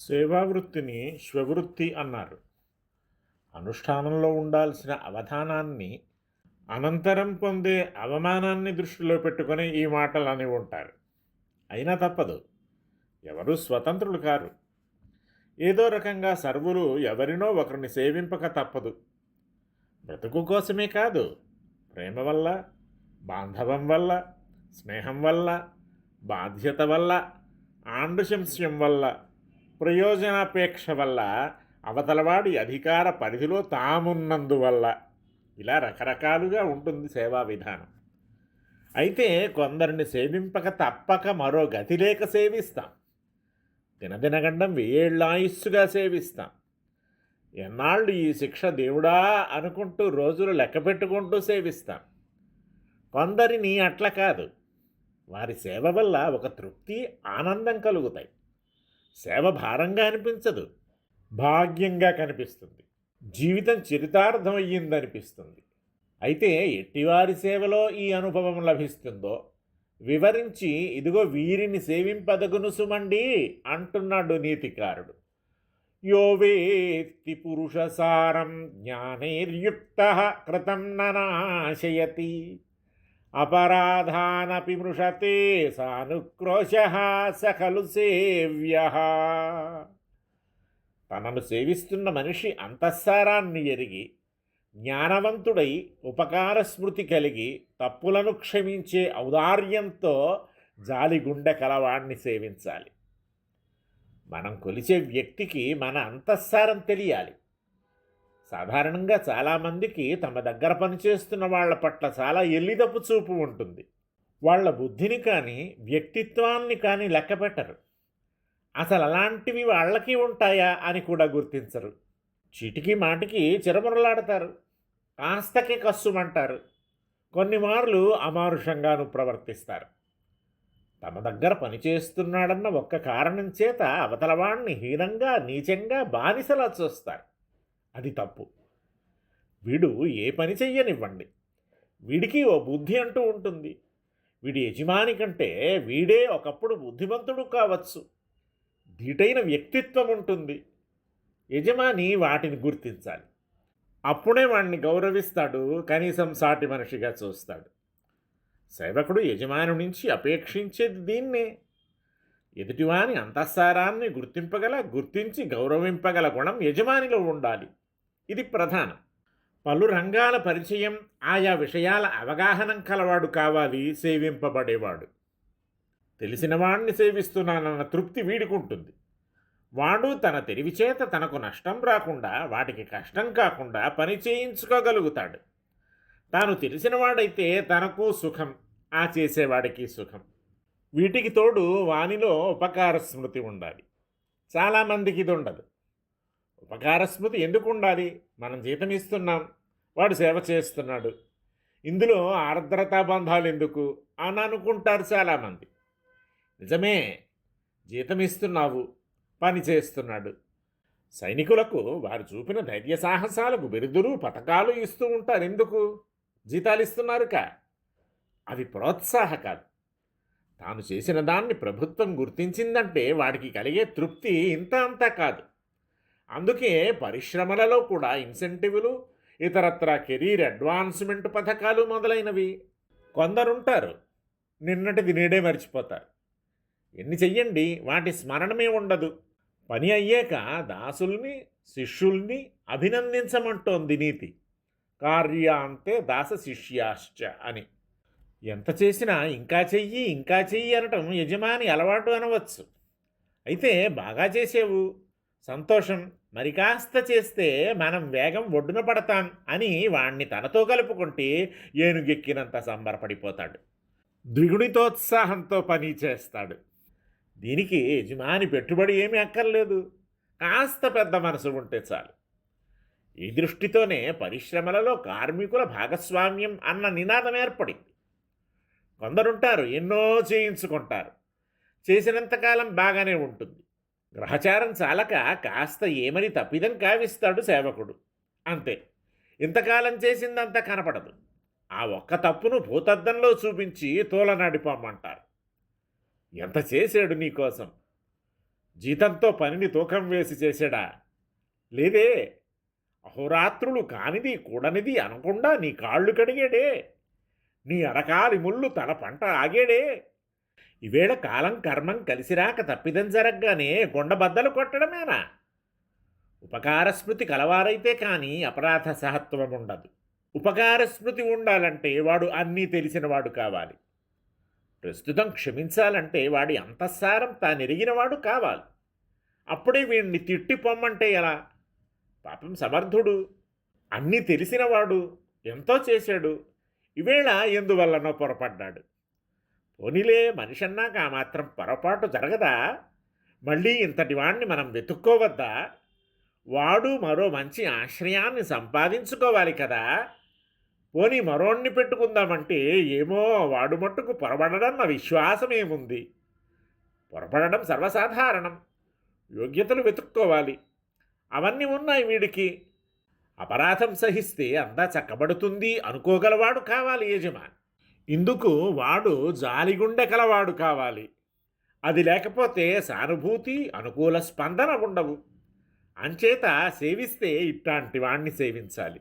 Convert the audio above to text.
సేవావృత్తిని స్వవృత్తి అన్నారు అనుష్ఠానంలో ఉండాల్సిన అవధానాన్ని అనంతరం పొందే అవమానాన్ని దృష్టిలో పెట్టుకొని ఈ మాటలు అని ఉంటారు. అయినా తప్పదు. ఎవరూ స్వతంత్రులు కారు. ఏదో రకంగా సర్వులు ఎవరినో ఒకరిని సేవింపక తప్పదు. బ్రతుకు కోసమే కాదు. ప్రేమ వల్ల బాంధవం వల్ల స్నేహం వల్ల బాధ్యత వల్ల ఆండుశంస్యం వల్ల ప్రయోజనాపేక్ష వల్ల అవతలవాడి అధికార పరిధిలో తామున్నందువల్ల ఇలా రకరకాలుగా ఉంటుంది సేవా విధానం. అయితే కొందరిని సేవింపక తప్పక మరో గతి లేక సేవిస్తాం. దినదినగండం వెయ్యేళ్ళాయుస్సుగా సేవిస్తాం. ఎన్నాళ్ళు ఈ శిక్ష దేవుడా అనుకుంటూ రోజులు లెక్క పెట్టుకుంటూ సేవిస్తాం. కొందరిని అట్ల కాదు. వారి సేవ వల్ల ఒక తృప్తి ఆనందం కలుగుతాయి. సేవ భారంగా అనిపించదు. భాగ్యంగా కనిపిస్తుంది. జీవితం చరితార్థమయ్యిందనిపిస్తుంది అయితే ఎట్టివారి సేవలో ఈ అనుభవం లభిస్తుందో? వివరించి ఇదిగో వీరిని సేవింపదగును సుమండి అంటున్నాడు నీతికారుడు. యో వేత్తి పురుషసారం జ్ఞానైర్యుక్త కృతం ననాశయతి. అపరాధానపి మృషతే సానుక్రోశ స ఖలు సేవ్య. తనను సేవిస్తున్న మనిషి అంతఃసారాన్ని ఎరిగి జ్ఞానవంతుడై ఉపకార స్మృతి కలిగి తప్పులను క్షమించే ఔదార్యంతో జాలిగుండె కలవాణ్ణి సేవించాలి. మనం కొలిచే వ్యక్తికి మన అంతఃసారం తెలియాలి. సాధారణంగా చాలామందికి తమ దగ్గర పనిచేస్తున్న వాళ్ళ పట్ల చాలా ఎల్లిదప్పు చూపు ఉంటుంది. వాళ్ళ బుద్ధిని కానీ వ్యక్తిత్వాన్ని కానీ లెక్క పెట్టరు. అసలు అలాంటివి వాళ్ళకి ఉంటాయా అని కూడా గుర్తించరు. చిటికి మాటికి చిరమురలాడతారు. కాస్తకి కస్సుమంటారు. కొన్ని మార్లు అమానుషంగాను ప్రవర్తిస్తారు. తమ దగ్గర పనిచేస్తున్నాడన్న ఒక్క కారణం చేత అవతలవాణ్ణి హీనంగా నీచంగా బానిసలా చూస్తారు. అది తప్పు. వీడు ఏ పని చెయ్యనివ్వండి. వీడికి ఓ బుద్ధి అంటూ ఉంటుంది. వీడి యజమాని కంటే వీడే ఒకప్పుడు బుద్ధిమంతుడు కావచ్చు. ధీటైన వ్యక్తిత్వం ఉంటుంది. యజమాని వాటిని గుర్తించాలి. అప్పుడే వాడిని గౌరవిస్తాడు కనీసం సాటి మనిషిగా చూస్తాడు. సేవకుడు యజమాని నుంచి అపేక్షించేది దీన్నే. ఎదుటివాని అంతఃసారాన్ని గుర్తింపగల గుర్తించి గౌరవింపగల గుణం యజమానిలో ఉండాలి. ఇది ప్రధానం. పలు రంగాల పరిచయం ఆయా విషయాల అవగాహనం కలవాడు కావాలి సేవింపబడేవాడు. తెలిసినవాణ్ణి సేవిస్తున్నానన్న తృప్తి వీడుకుంటుంది. వాడు తన తెలివి చేత తనకు నష్టం రాకుండా వాటికి కష్టం కాకుండా పని చేయించుకోగలుగుతాడు. తాను తెలిసినవాడైతే తనకు సుఖం ఆ చేసేవాడికి సుఖం. వీటికి తోడు వానిలో ఉపకార స్మృతి ఉండాలి. చాలామందికి ఇది ఉండదు. ఉపకార స్మృతి ఎందుకు ఉండాలి? మనం జీతం ఇస్తున్నాం. వాడు సేవ చేస్తున్నాడు. ఇందులో ఆర్ద్రతా బంధాలు ఎందుకు? అని అనుకుంటారు చాలామంది నిజమే జీతం ఇస్తున్నావు పని చేస్తున్నాడు. సైనికులకు వారు చూపిన ధైర్య సాహసాలకు బిరుదులు పథకాలు ఇస్తూ ఉంటారు. ఎందుకు? జీతాలు ఇస్తున్నారుక. అవి ప్రోత్సాహకాలు తాను చేసిన దాన్ని ప్రభుత్వం గుర్తించిందంటే వాడికి కలిగే తృప్తి ఇంత అంతా కాదు. అందుకే పరిశ్రమలలో కూడా ఇన్సెంటివ్లు ఇతరత్ర కెరీర్ అడ్వాన్స్మెంట్ పథకాలు మొదలైనవి. కొందరుంటారు నిన్నటిది నేడే మర్చిపోతారు. ఎన్ని చెయ్యండి వాటి స్మరణమే ఉండదు. పని అయ్యాక దాసుల్ని శిష్యుల్ని అభినందించమంటోంది నీతి. కార్యాంతే దాస శిష్యాశ్చ అని. ఎంత చేసినా ఇంకా చెయ్యి ఇంకా చెయ్యి అనటం యజమాని అలవాటు అనవచ్చు. అయితే బాగా చేసేవు. సంతోషం. మరి కాస్త చేస్తే మనం వేగం ఒడ్డున పడతాం అని వాణ్ణి తనతో కలుపుకుంటే ఏనుగెక్కినంత సంబరపడిపోతాడు. ద్విగుణితోత్సాహంతో పని చేస్తాడు. దీనికి యజమాని పెట్టుబడి ఏమీ అక్కర్లేదు. కాస్త పెద్ద మనసు ఉంటే చాలు. ఈ దృష్టితోనే పరిశ్రమలలో కార్మికుల భాగస్వామ్యం అన్న నినాదం ఏర్పడింది. కొందరుంటారు ఎన్నో చేయించుకుంటారు. చేసినంతకాలం బాగానే ఉంటుంది. గ్రహచారం చాలక కాస్త ఏమని తప్పిదం కావిస్తాడు సేవకుడు. అంతే. ఇంతకాలం చేసిందంతా కనపడదు. ఆ ఒక్క తప్పును భూతద్దంలో చూపించి తోలనాడిపోమంటారు. ఎంత చేశాడు నీకోసం? జీతంతో పనిని తూకం వేసి చేశాడా? లేదే. అహోరాత్రులు కానిది కూడనిది అనకుండా నీ కాళ్ళు కడిగాడే. నీ అరకాలి ముళ్ళు తన పంట ఆగేడే. ఈవేళ కాలం కర్మం కలిసిరాక తప్పిదం జరగ్గానే గొండబద్దలు కొట్టడమేనా? ఉపకార స్మృతి కలవారైతే కానీ అపరాధ సహత్వం ఉండదు ఉపకార స్మృతి ఉండాలంటే వాడు అన్నీ తెలిసినవాడు కావాలి. ప్రస్తుతం క్షమించాలంటే వాడి అంతఃసారం తానెరిగినవాడు కావాలి. అప్పుడే వీడిని తిట్టి పొమ్మంటే ఎలా? పాపం సమర్థుడు అన్నీ తెలిసినవాడు ఎంతో చేశాడు ఈవేళ ఎందువల్లనో పొరపడ్డాడు. పోనీలే మనిషి అన్నాక ఆ మాత్రం పొరపాటు జరగదా? మళ్ళీ ఇంతటి వాణ్ణి మనం వెతుక్కోవద్దా? వాడు మరో మంచి ఆశ్రయాన్ని సంపాదించుకోవాలి కదా? పోనీ మరోణ్ణి పెట్టుకుందామంటే ఏమో వాడు మట్టుకు పొరబడడన్న విశ్వాసం ఏముంది పొరపడడం సర్వసాధారణం. యోగ్యతలు వెతుక్కోవాలి. అవన్నీ ఉన్నాయి వీడికి. అపరాధం సహిస్తే అంతా చక్కబడుతుంది అనుకోగలవాడు కావాలి యజమాని. ఇందుకు వాడు జాలిగుండె కలవాడు కావాలి. అది లేకపోతే సానుభూతి అనుకూల స్పందన ఉండవు. అంచేత సేవిస్తే ఇట్లాంటి వాణ్ణి సేవించాలి.